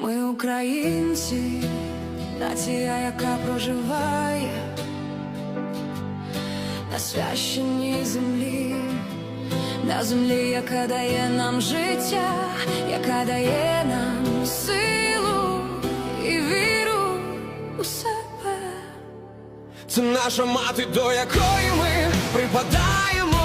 Ми українці, нація, яка проживає на священній землі, на землі, яка дає нам життя, яка дає нам силу і віру у себе. Це наша мати, до якої ми припадаємо.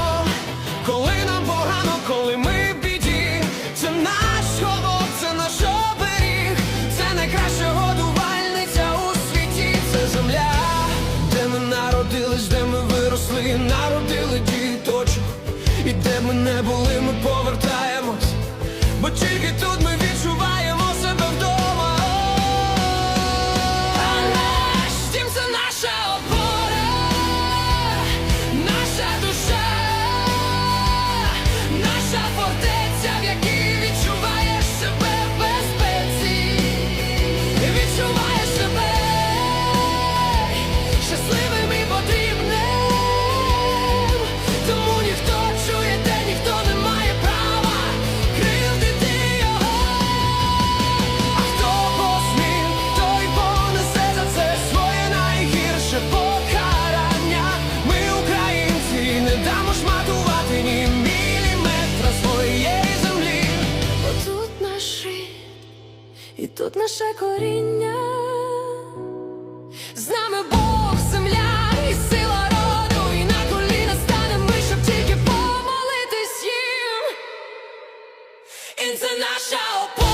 народили діточок, і де ми не були, ми повертаємось, бо тільки тут. тут наше коріння, з нами Бог, земля і сила роду, і на коліна станемо ми, щоб тільки помолитись їм, і це наша опора.